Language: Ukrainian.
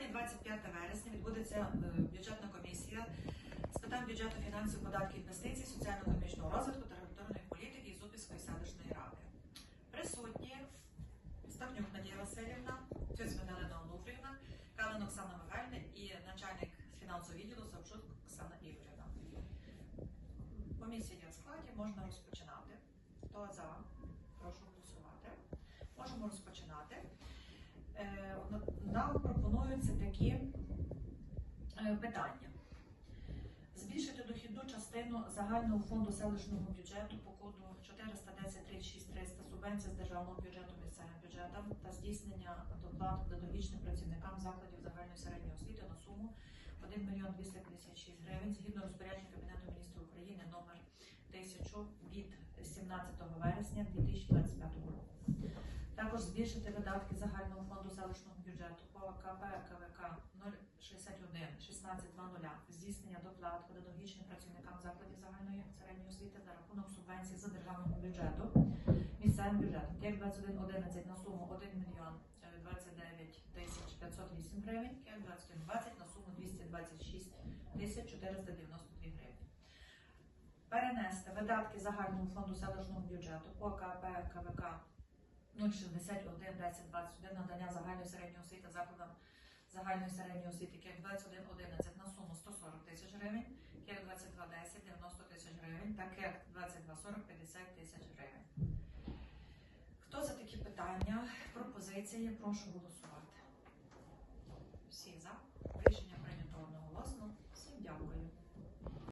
Сьогодні, 25 вересня, відбудеться е, бюджетна комісія з питань бюджету, фінансів, податків, інвестицій, соціально-економічного розвитку та регуляторної політики із Зубівської селищної ради. Присутні Ставнюк Надія Васильівна, Цюцьмина Олена Онуфрівна, Калин Оксана Михайлівна і начальник фінансового відділу Савчук Оксана Ігорівна. Комісія є в складі, можна розпочинати. Хто за? Прошу голосувати. Можемо розпочинати. Е, Нам пропонуються такі е, питання. Збільшити дохідну частину загального фонду селищного бюджету по коду 410 36 300 субвенція з державного бюджету місцевим бюджетам та здійснення доплат педагогічним працівникам закладів загальної середньої освіти на суму 1 мільйон 256 гривень згідно розпорядження Кабінету міністрів України номер 1000 від 17 вересня 2025 року. Також збільшити видатки загального фонду селищного бюджету по КП КВК 061 1620 здійснення доплат педагогічним працівникам закладів загальної середньої освіти за рахунок субвенцій з державного бюджету місцевим бюджетом. Як 2111 на суму 1 мільйон е, 29 тисяч 508 гривень, як 2120 на суму 226 тисяч 492 гривень. Перенести видатки загального фонду селищного бюджету по КП КВК 061 10 21 надання загальної середньої освіти закладам загальної середньої освіти КЕК 21 11 на суму 140 тисяч гривень, КЕК 22 10 90 тисяч гривень та КЕК 22 40 50 тисяч гривень. Хто за такі питання, пропозиції, прошу голосувати. Всі за.